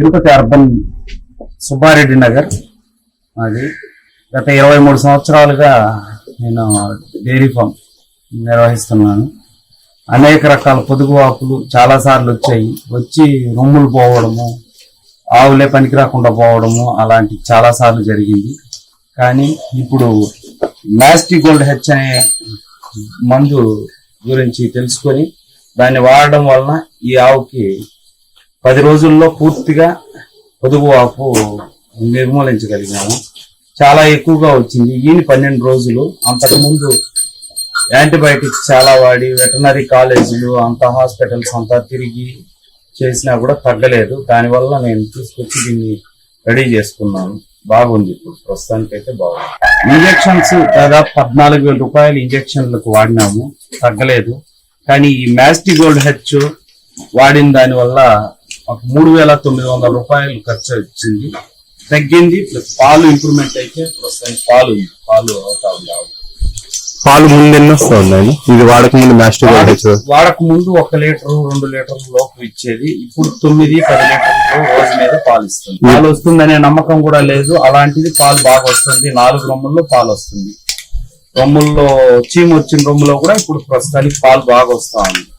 Tirupati urban Subbareddy Nagar. అది గత ఇరవై మూడు సంవత్సరాలుగా నేను డైరీ ఫామ్ నిర్వహిస్తున్నాను. అనేక రకాల పొదుగు ఆకులు చాలా సార్లు వచ్చాయి. వచ్చి రొమ్ములు పోవడము ఆవులే పనికి రాకుండా పోవడము అలాంటి చాలా సార్లు జరిగింది. కానీ ఇప్పుడు మ్యాస్టి గోల్డ్ హెచ్ అనే మందు గురించి తెలుసుకొని దాన్ని వాడడం వలన ఈ ఆవుకి పది రోజుల్లో పూర్తిగా పొదుగు ఆపు నిర్మూలించగలిగాము. చాలా ఎక్కువగా వచ్చింది. ఈయన పన్నెండు రోజులు అంతకుముందు యాంటీబయాటిక్స్ చాలా వాడి వెటనరీ కాలేజీలు అంత హాస్పిటల్స్ అంతా తిరిగి చేసినా కూడా తగ్గలేదు. దానివల్ల నేను తీసుకొచ్చి దీన్ని రెడీ చేసుకున్నాను. బాగుంది ఇప్పుడు. ప్రస్తుతానికి అయితే బాగుంది. ఇంజక్షన్స్ దాదాపు పద్నాలుగు వేల రూపాయలు ఇంజెక్షన్లకు వాడినాము. తగ్గలేదు. కానీ ఈ మ్యాస్టి గోల్డ్ హెచ్ వాడిన దానివల్ల ఒక మూడు వేల తొమ్మిది వందల రూపాయలు ఖర్చు వచ్చింది. తగ్గింది ప్లస్ పాలు ఇంప్రూవ్మెంట్ అయితే ప్రస్తుతానికి పాలు ఉంది. పాలు అవుతా ఉంది. పాలు ముందు ఎన్ని ఇది వాడక ముందు మాస్టర్ వాడక ముందు ఒక లీటర్ రెండు లీటర్ల లోపు ఇచ్చేది. ఇప్పుడు తొమ్మిది పది లీటర్లు రోజు మీద పాలు ఇస్తుంది. పాలు వస్తుందనే నమ్మకం కూడా లేదు. అలాంటిది పాలు బాగా వస్తుంది. నాలుగు రొమ్ముల్లో పాలు వస్తుంది. రొమ్ముల్లో చీమ వచ్చిన రొమ్ములో కూడా ఇప్పుడు ప్రస్తుతానికి పాలు బాగా వస్తా ఉంది.